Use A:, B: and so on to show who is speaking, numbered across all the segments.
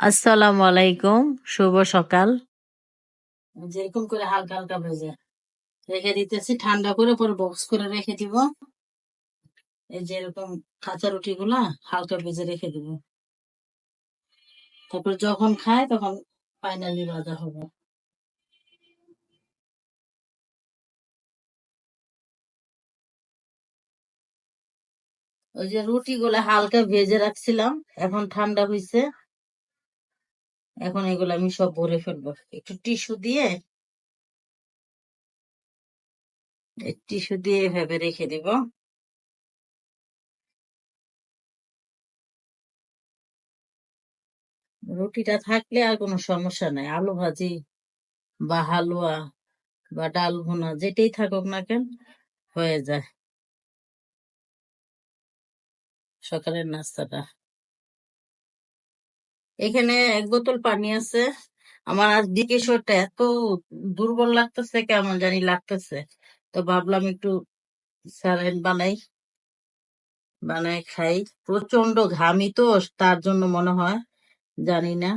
A: আসসালামু আলাইকুম, শুভ সকাল। যেরকম করে হালকা হালকা ভেজে রেখে দিতেছি, ঠান্ডা করে পরে বক্স করে রেখে দিব। এই যে এরকম কাঁচা রুটি গুলা হালকা ভেজে রেখে দিব। তারপর যখন খায় তখন ফাইনালি ভাজা হবে। ওই যে রুটি গুলা হালকা ভেজে রাখছিলাম, এখন ঠান্ডা হয়েছে এখন এগুলো আমি সব ভরে ফেলব। একটু টিস্যু দিয়ে টিস্যু দিয়ে এভাবে রেখে দিব। রুটিটা থাকলে আর কোনো সমস্যা নাই। আলু ভাজি বা হালুয়া বা ডাল ভুনা যেটাই থাকুক না কেন, হয়ে যায়। সকালের নাস্তাটা। এখানে এক বোতল পানি আছে। আমার আজ দিকে শরীরটা এত দুর্বল লাগতেছে, কেমন জানি লাগতেছে। তো ভাবলাম একটু স্যালাইন বানাই বানাই খাই। প্রচণ্ড ঘামি তো, তার জন্য মনে হয়, জানি না।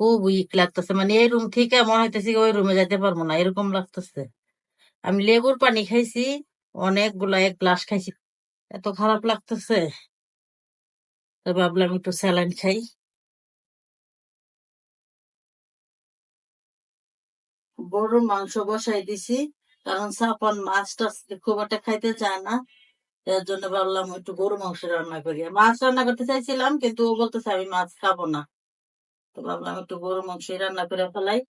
A: খুব উইক লাগতেছে। মানে এই রুম থেকে মনে হইতেছে ওই রুমে যাইতে পারব না, এরকম লাগতেছে। আমি লেবুর পানি খাইছি, অনেকগুলা এক গ্লাস খাইছি, এত খারাপ লাগতেছে। তো ভাবলাম একটু স্যালাইন খাই। গরুর মাংস বসাই দিছি। কারণ সাপন মাছ টাছ খুব একটা খাইতে চায় না। এর জন্য ভাবলাম একটু গরু মাংস রান্না করি। মাছ রান্না করতে চাইছিলাম, কিন্তু ও বলতেছে আমি মাছ খাব না। তো ভাবলাম একটু গরু মাংস রান্না করে ফেলাই।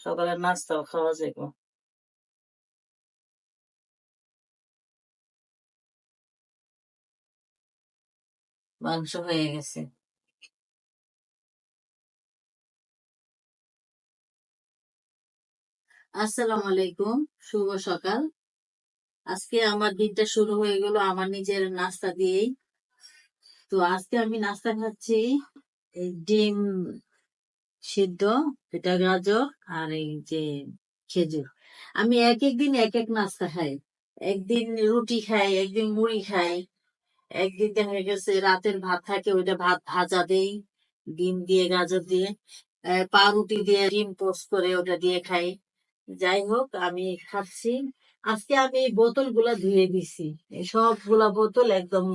A: সকালের নাস্তাও খাওয়া যাবে মাংস হয়ে গেছে। আসসালামু আলাইকুম, শুভ সকাল। আজকে আমার দিনটা শুরু হয়ে গেল আমার নিজের নাস্তা দিয়েই। তো আজকে আমি নাস্তা খাচ্ছি এই ডিম সিদ্ধ, এটা গাজর আর এই যে খেজুর। আমি এক এক দিন এক এক নাস্তা খাই। একদিন রুটি খাই, একদিন মুড়ি খাই। একদিন দেখা গেছে রাতের ভাত থাকে, ওইটা ভাত ভাজা দেই, ডিম দিয়ে গাজর দিয়ে পাউরুটি দিয়ে ডিম পোস্ট করে ওটা দিয়ে খাই। যাই হোক আমি খাচ্ছি। আজকে আমি এই বোতলগুলা ধুয়ে দিছি। সবগুলা বোতল একদম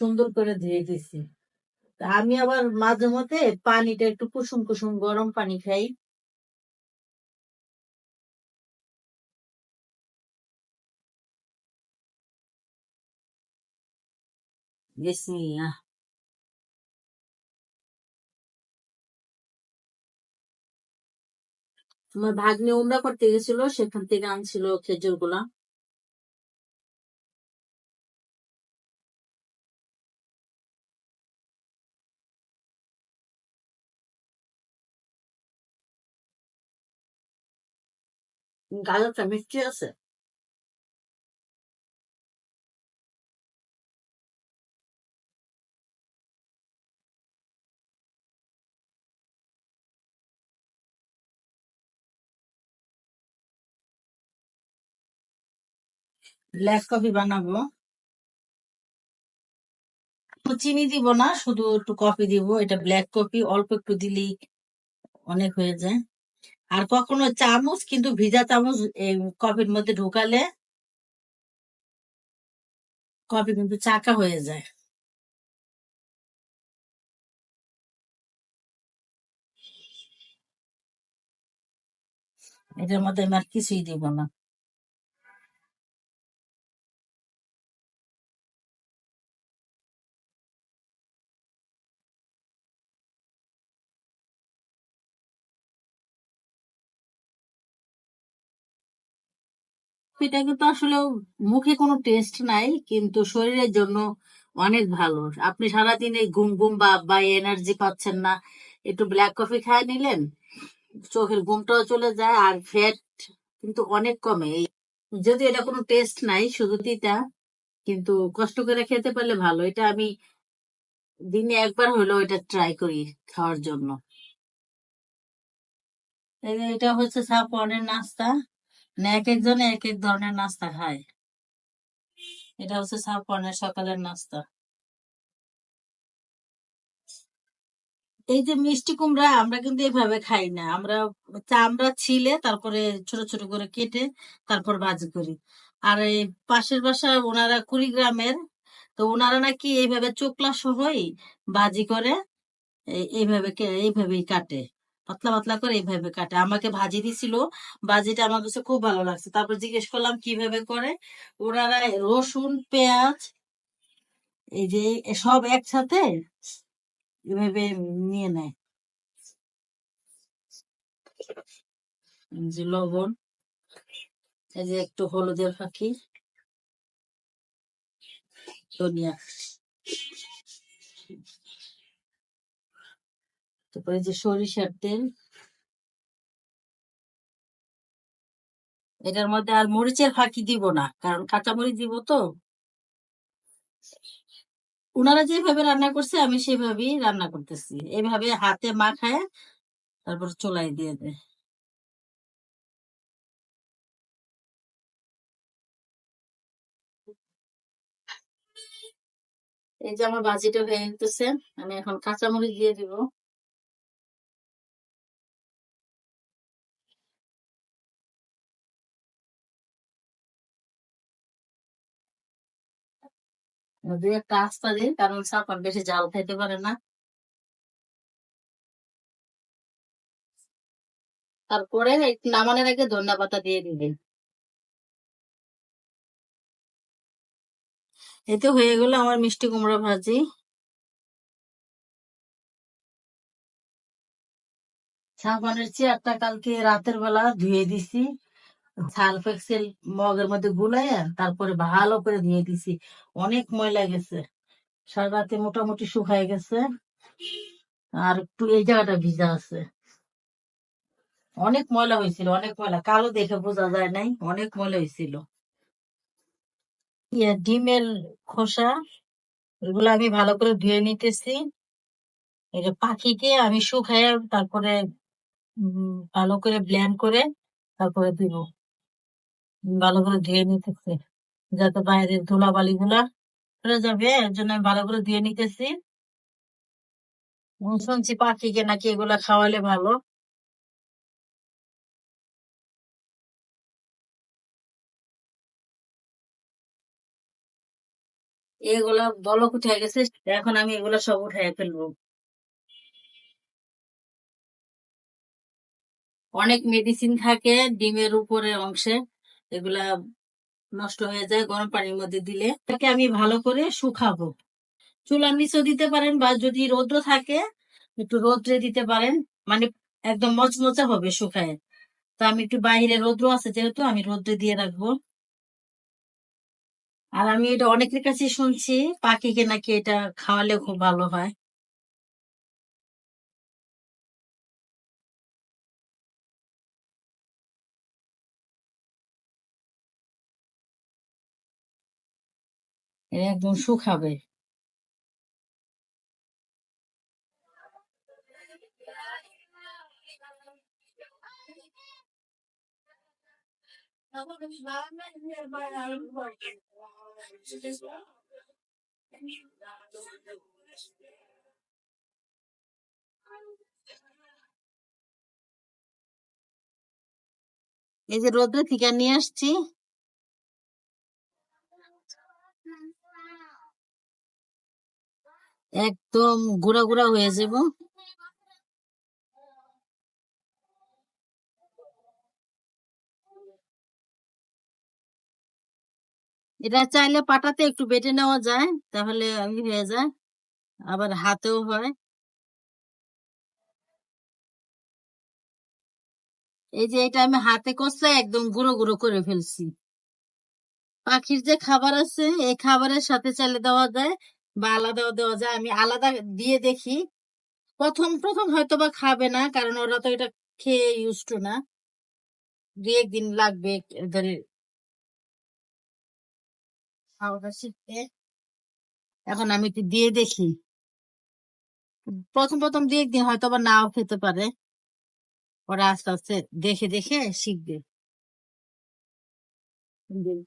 A: সুন্দর করে ধুয়ে দিছি। আমি আবার মাঝে মধ্যে পানিটা একটু কুসুম কুসুম গরম পানি খাই। বিসমিল্লাহ। আমার ভাগ্নে উমরা করতে গেছিল সেখান থেকে আনছিল খেজুরগুলা। গাজরটা মিষ্টি আছে? ব্ল্যাক কফি বানাবো। চিনি দিব না, শুধু একটু কফি দিব। এটা ব্ল্যাক কফি অল্প একটু দিলেই অনেক হয়ে যায়। আর কখনো চামচ, কিন্তু ভিজা চামচ কফির মধ্যে ঢুকালে কফি কিন্তু চাকা হয়ে যায়। এটার মধ্যে আমি আর কিছুই দিব না। এটা কিন্তু আসলে মুখে কোনো টেস্ট নাই, কিন্তু শরীরের জন্য অনেক ভালো। আপনি সারাদিন এই ঘুম ঘুম বা এনার্জি পাচ্ছেন না, একটু ব্ল্যাক কফি খায় নিলেন, চোখের ঘুমটাও চলে যায় আর ফ্যাট কিন্তু অনেক কমে। যদি এটা কোনো টেস্ট নাই, শুধু তিতা, কিন্তু কষ্ট করে খেতে পারলে ভালো। এটা আমি দিনে একবার হলেও এটা ট্রাই করি খাওয়ার জন্য। এটা হচ্ছে সাপনের নাস্তা। মানে এক একজনে এক এক ধরনের নাস্তা খায়। এটা হচ্ছে সাপনের সকালের নাস্তা। এই যে মিষ্টি কুমড়া, আমরা কিন্তু এভাবে খাই না। আমরা চামড়া ছিলে, তারপরে ছোট ছোট করে কেটে তারপর ভাজি করি। আর এই পাশের বাসা ওনারা কুড়িগ্রামের, তো ওনারা নাকি এইভাবে চোকলা সহই ভাজি করে এই- এইভাবে এইভাবেই কাটে। পাতলা পাতলা করে এইভাবে কাটে। আমাকে ভাজি দিছিল, ভাজিটা আমার কাছে খুব ভালো লাগছে। তারপর জিজ্ঞেস করলাম, কীভাবে করে? ওনারা রসুন, পেঁয়াজ, এই যে সব একসাথে এভাবে নিয়ে নেয়। যে লবণ, এই যে একটু হলুদের ফাঁকি, ধনিয়া। তারপরে যে সরিষার তেল। এটার মধ্যে আর মরিচের ফাঁকি দিব না, কারণ কাঁচা মরিচ দিব তো। ওনারা যেভাবে রান্না করছে, আমি সেভাবেই রান্না করতেছি। এইভাবে হাতে মাখায় তারপর চোলাই দিয়ে দেয়। এই যে আমার ভাজিটা হয়ে গেছে, আমি এখন কাঁচামরিচ দিয়ে দিব। দুই একটা আস্তা দিই কারণ সাপান বেশি জাল খাইতে পারে না। তারপরে নামানোর আগে ধনিয়া পাতা দিয়ে দিবেন এতে হয়ে গেল আমার মিষ্টি কুমড়া ভাজি। সাবানের চেয়ারটা কালকে রাতের বেলা ধুয়ে দিছি। সার্ফ এক্সেল মগের মধ্যে গুলাইয়া তারপরে ভালো করে ধুয়ে দিছি। অনেক ময়লা গেছে। সারা রাতে মোটামুটি শুকায় গেছে। আর একটু এই জায়গাটা ভিজা আছে। অনেক ময়লা হয়েছিল, অনেক ময়লা। কালো দেখে বোঝা যায় নাই, অনেক ময়লা হয়েছিল। ইয়ে ডিমের খোসা, এগুলো আমি ভালো করে ধুয়ে নিতেছি। যে পাখিকে আমি শুকায় তারপরে ভালো করে ব্ল্যান্ড করে তারপরে দিব ভালো করে ধুয়ে নিতেছি। যাতে বাইরের ধুলাবালি গুলা চলে যাবে, এর জন্য ভালো করে ধুয়ে নিতেছি। শুনছি পাখিকে নাকি এগুলা খাওয়ালে ভালো। এগুলা বলক উঠে গেছে, এখন আমি এগুলা সব উঠাই ফেলব। অনেক মেডিসিন থাকে ডিমের উপরের অংশে। এগুলা নষ্ট হয়ে যায় গরম পানির মধ্যে দিলে। এটাকে আমি ভালো করে শুকাবো। চুলার নিচেও দিতে পারেন বা যদি রৌদ্র থাকে, একটু রৌদ্রে দিতে পারেন। মানে একদম মচমচা হবে শুকায়। তো আমি একটু বাইরে রৌদ্র আছে যেহেতু, আমি রৌদ্রে দিয়ে রাখব। আর আমি এটা অনেকের কাছে শুনছি, পাখিকে নাকি এটা খাওয়ালে খুব ভালো হয়। একদম শুকাবে এই যে রোদ্রে থেকে নিয়ে আসছি। একদম গুঁড়া গুঁড়া হয়ে যাব। এটা চাইলে পাটাতে একটু বেটে নেওয়া যায়, তাহলে আমি হয়ে যায়, আবার হাতেও হয়। এই যে এটা আমি হাতে কষলে একদম গুঁড়ো গুঁড়ো করে ফেলছি। পাখির যে খাবার আছে, এই খাবারের সাথে চাইলে দেওয়া যায়। বা আলাদাও দেওয়া যায়, আমি আলাদা দিয়ে দেখি। প্রথম প্রথম হয়তো বা খাবে না, কারণ ওরা তো এটা খেয়ে ইউজ টু না। দু একদিন লাগবে ধরে খাওয়াটা শিখতে। এখন আমি একটু দিয়ে দেখি। প্রথম প্রথম দু একদিন হয়তো বা নাও খেতে পারে। ওরা আস্তে আস্তে দেখে দেখে শিখবে।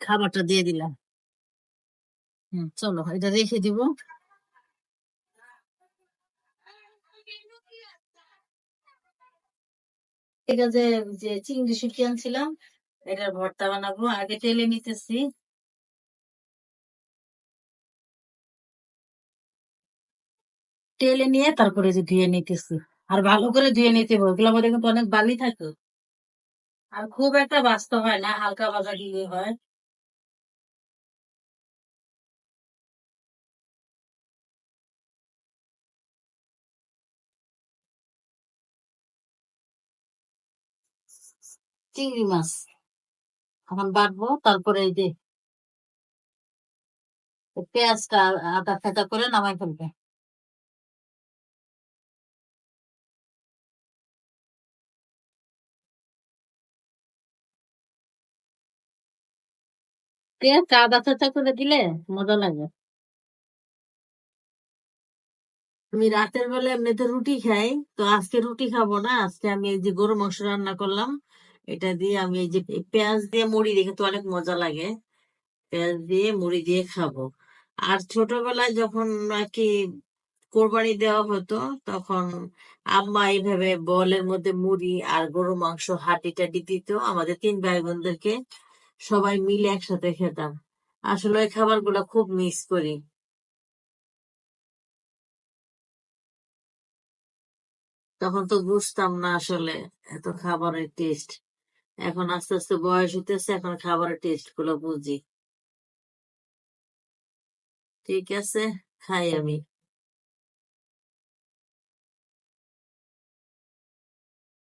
A: খাবারটা দিয়ে দিলাম। চলো এটা রেখে দিব। ঠিক আছে যে চিংড়ি শুটকি আনছিলাম এটার ভর্তা বানাবো, আগে তেলে নিতেছি। তেলে নিয়ে তারপরে যে ধুয়ে নিতেছি। আর ভালো করে ধুয়ে নিতে হবে অনেক বালি থাকে। আর খুব একটা বাঁচতে হয় না, হালকা ভাজা দিলে হয়। চিংড়ি মাছ। এখন বাটবো, তারপরে এই যে পেঁয়াজটা আদা ফাটা করে নামাই ফেলবে। পেঁয়াজটা আদা ফাটা করে দিলে মজা লাগে। আমি রাতের বেলা এমনিতে রুটি খাই, তো আজকে রুটি খাব না, আজকে আমি এই যে গরু মাংস রান্না করলাম। এটা দিয়ে আমি এই যে পেঁয়াজ দিয়ে মুড়ি রেখে তো অনেক মজা লাগে। পেঁয়াজ দিয়ে মুড়ি দিয়ে খাব। আর ছোটবেলায় যখন নাকি কোরবানি দেওয়া হতো, তখন আম্মা এইভাবে বলের মধ্যে মুড়ি আর গরু মাংস হাঁটি টাটি দিত। আমাদের তিন ভাই বোনদেরকে সবাই মিলে একসাথে খেতাম। আসলে ওই খাবারগুলো খুব মিস করি। তখন তো বুঝতাম না আসলে এত খাবারের টেস্ট এখন আস্তে আস্তে বয়স হইতেছে এখন খাবারের টেস্টগুলো বুঝি। ঠিক আছে খাই আমি।